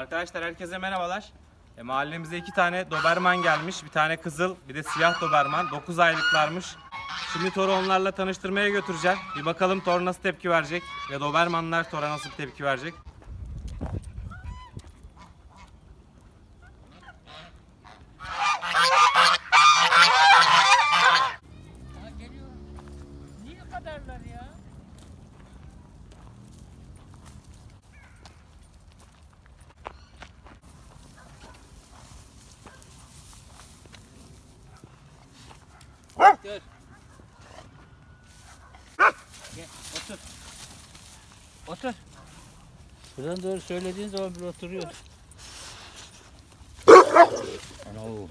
Arkadaşlar herkese merhabalar. E, mahallemize iki tane Doberman gelmiş. Bir tane kızıl, bir de siyah Doberman. 9 aylıklarmış. Şimdi Thor'u onlarla tanıştırmaya götüreceğim. Bir bakalım Thor nasıl tepki verecek ve Dobermanlar Thor'a nasıl tepki verecek. Ha geliyor. Niye kadarlar ya? Gel. Gel, otur. Otur. Buradan doğru söylediğin zaman bir oturuyor. Ana o.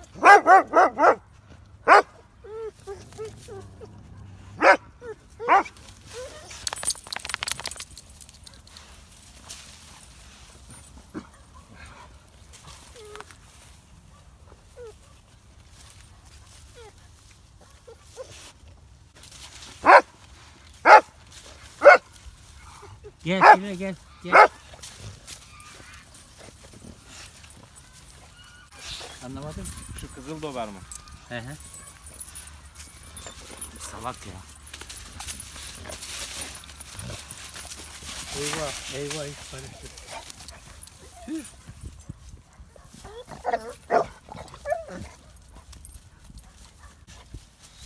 Gel şuraya gel. Gel. Anlamadım. Şu kızıl Doberman. He he. Salak ya. Eyvah, eyvah hiç karıştı. Tüh.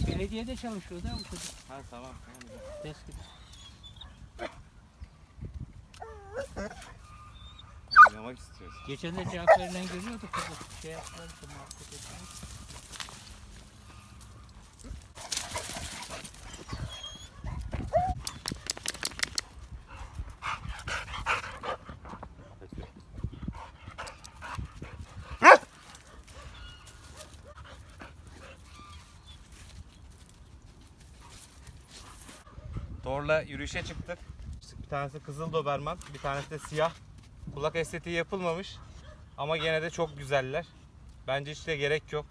Belediyede çalışıyor da bu çocuk. Ha tamam. Eski. Oynamak istiyoruz. Geçen de cevap verilen görüyorduk. Şey yaptılar işte muhabbet ettiler. Thor'la yürüyüşe çıktık. Bir tanesi kızıl Doberman, bir tanesi de siyah. Kulak estetiği yapılmamış ama gene de çok güzeller. Bence hiç de gerek yok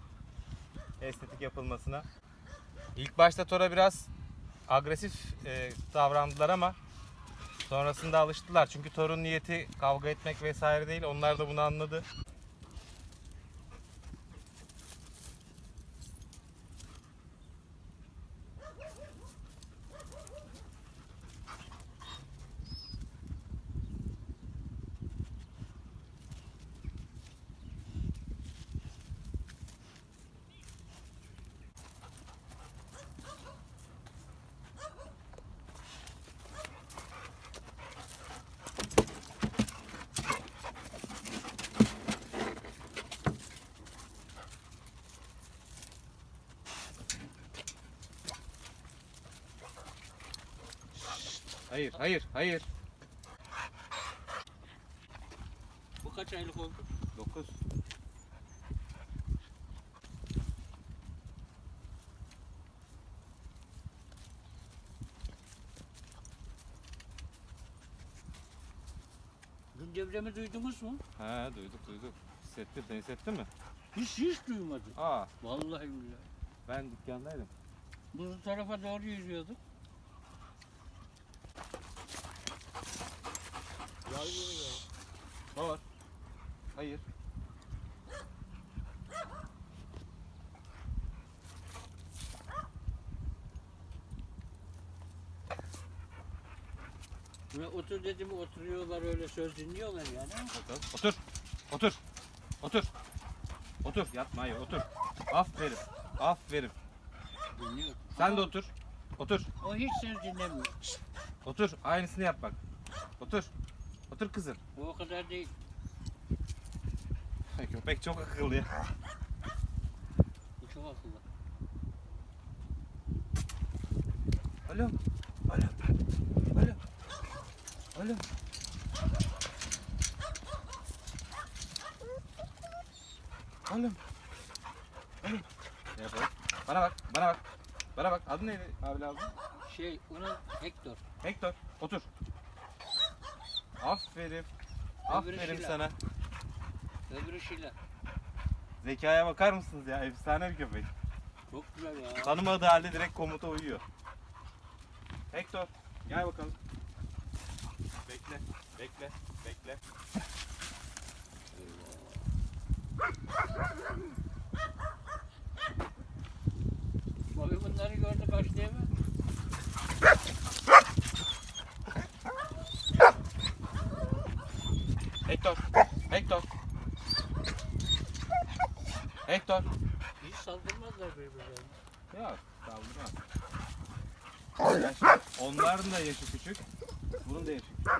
estetik yapılmasına. İlk başta Thor'a biraz agresif e, davrandılar ama sonrasında alıştılar. Çünkü Thor'un niyeti kavga etmek vesaire değil. Onlar da bunu anladı. Hayır, hayır, hayır. Bu kaç aylık oldu? 9. Dün depremi duydunuz mu? Ha duyduk duyduk. Hissettin, sen hissettin mi? Hiç hiç duymadım. Aa Vallahi billahi. ben dükkandaydım. Bu tarafa doğru yürüyorduk. Var. Hayır. Buna otur dedim oturuyorlar öyle söz dinliyorlar yani. Otur. Otur. Otur. Otur. Otur. Yatma hayır otur. Aferin. Aferin. Dinliyor. Sen de otur. Otur. O hiç söz dinlemiyor. Otur. Aynısını yap bak. Otur. Otur kızım. O o kadar değil. Köpek çok akıllı ya. Bu çok akıllı. Alo. Alo. Alo. Alo. Alo. Alo. Ne yapalım? Bana bak, bana bak. Bana bak. Adın neydi abi lazım? Şey onun Hector. Hector. Otur. Aferin. Öbürü Aferin Şila. sana. Öbürü Şila. Zekaya bakar mısınız ya? Efsane bir köpek. Çok güzel ya. Tanımadığı halde direkt komuta uyuyor. Hector gel bakalım. Bekle, bekle, bekle. Abi bunları gördü kaçtı? Hector. Hector. Hector. Hiç saldırmazlar birbirlerine. Yok saldırmaz. Yaş- Onların da yaşı küçük. Bunun da yaşı küçük.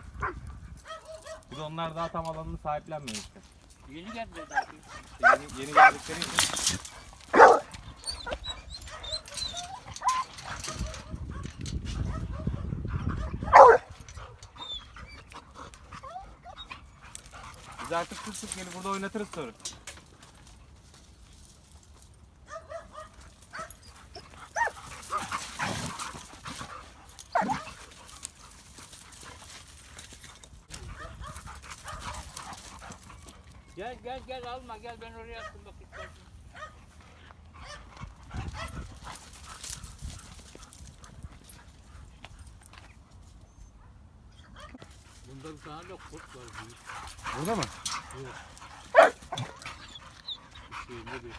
Biz onlar daha tam alanını sahiplenmiyor işte. Yeni geldiler daha. İşte yeni, yeni geldikleri için sık gelip burada oynatırız sonra. Gel gel gel. Alma. Gel ben oraya attım. Bak De kurt var büyük. Burada mı? Şeyinde bir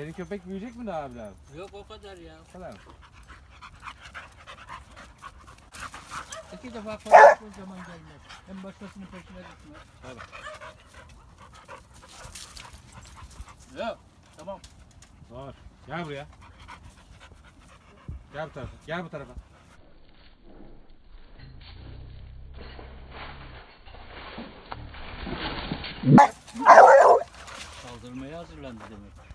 Senin köpek büyüyecek mi daha abi? Yok o kadar ya. O kadar mı? İki defa konuştuğu zaman gelmez. Hem başkasının peşine gitmez. Tabii. Yok. Tamam. Var. Gel buraya. Gel bu tarafa. Gel bu tarafa. Saldırmaya hazırlandı demek.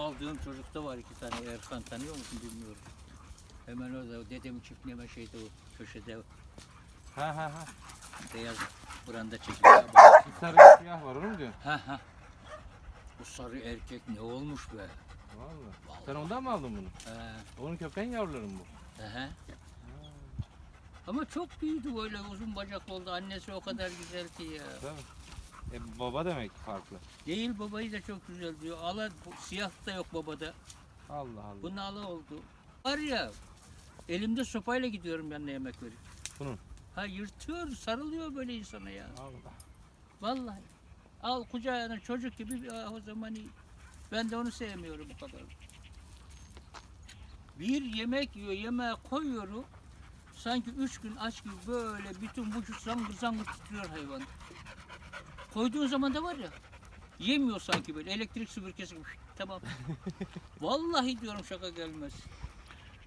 Aldığım çocukta var iki tane Erkan tanıyor musun bilmiyorum. Hemen orada dedemin çiftliği şeyde o köşede Ha ha ha. beyaz branda çekiliyor. Bir sarı siyah var onu mu diyorsun? ha ha. Bu sarı erkek ne olmuş be? Vallahi. Sen ondan mı aldın bunu? He, Onun köpeğin yavruları mı bu? he, he. Ama çok büyüdü böyle uzun bacaklı oldu. Annesi o kadar güzel ki ya. Tabii. E baba demek farklı. Değil babayı da çok güzel diyor. Ala siyah da yok babada. Allah Allah. Bunun ala oldu. Var ya elimde sopayla gidiyorum yanına yemek verip. Bunun? Ha yırtıyor, sarılıyor böyle insana ya. Allah. Vallahi. Al kucağına çocuk gibi ah, o zaman iyi. Ben de onu sevmiyorum bu kadar. Bir yemek yiyor, yemeğe koyuyorum. Sanki üç gün aç gibi böyle bütün vücut zangır zangır titriyor hayvan. Koyduğun zaman da var ya, yemiyor sanki böyle elektrik süpürgesi gibi. Tamam. Vallahi diyorum şaka gelmez.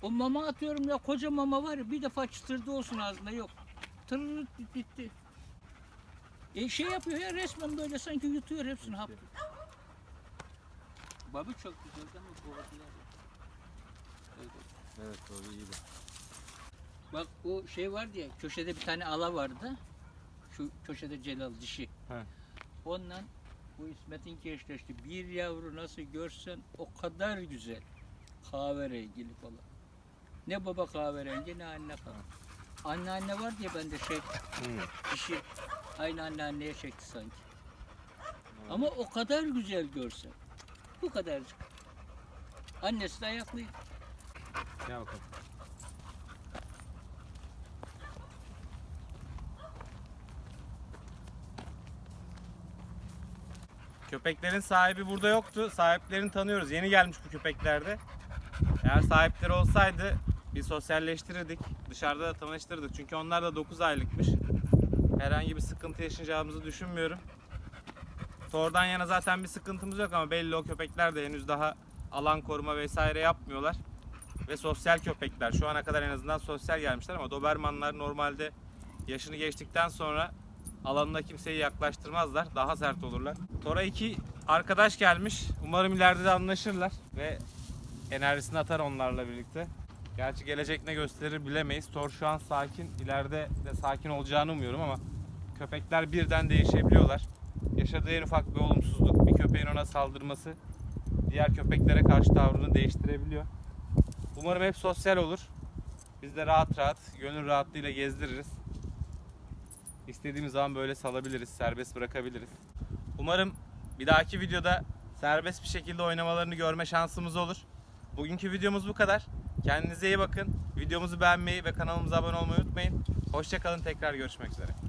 O mama atıyorum ya koca mama var ya bir defa çıtırdı olsun ağzında yok. Tırırıt bit- bitti. E şey yapıyor ya resmen böyle sanki yutuyor hepsini hap. Babi çok güzel değil mi? Babasıyla. Evet. Evet o iyiydi. Bak o şey vardı ya köşede bir tane ala vardı. Şu köşede Celal dişi. He. Ondan bu İsmet'in eşleşti. Bir yavru nasıl görsen o kadar güzel. Kahverengili falan. Ne baba kahverengi ne anne kahverengi. Anne anne var diye bende şey Hı. dişi aynı anne anneye çekti sanki. Ama o kadar güzel görsen. Bu kadarcık. Annesi de ayaklıydı. Gel bakalım. Köpeklerin sahibi burada yoktu. Sahiplerini tanıyoruz. Yeni gelmiş bu köpeklerde. Eğer sahipleri olsaydı bir sosyalleştirirdik. Dışarıda da tanıştırdık. Çünkü onlar da 9 aylıkmış. Herhangi bir sıkıntı yaşayacağımızı düşünmüyorum. Tordan yana zaten bir sıkıntımız yok ama belli o köpekler de henüz daha alan koruma vesaire yapmıyorlar ve sosyal köpekler. Şu ana kadar en azından sosyal gelmişler ama Dobermanlar normalde yaşını geçtikten sonra alanına kimseyi yaklaştırmazlar. Daha sert olurlar. Tora iki arkadaş gelmiş. Umarım ileride de anlaşırlar ve enerjisini atar onlarla birlikte. Gerçi gelecek ne gösterir bilemeyiz. Thor şu an sakin. İleride de sakin olacağını umuyorum ama köpekler birden değişebiliyorlar. Yaşadığı en ufak bir olumsuzluk, bir köpeğin ona saldırması diğer köpeklere karşı tavrını değiştirebiliyor. Umarım hep sosyal olur. Biz de rahat rahat, gönül rahatlığıyla gezdiririz. İstediğimiz zaman böyle salabiliriz, serbest bırakabiliriz. Umarım bir dahaki videoda serbest bir şekilde oynamalarını görme şansımız olur. Bugünkü videomuz bu kadar. Kendinize iyi bakın. Videomuzu beğenmeyi ve kanalımıza abone olmayı unutmayın. Hoşçakalın tekrar görüşmek üzere.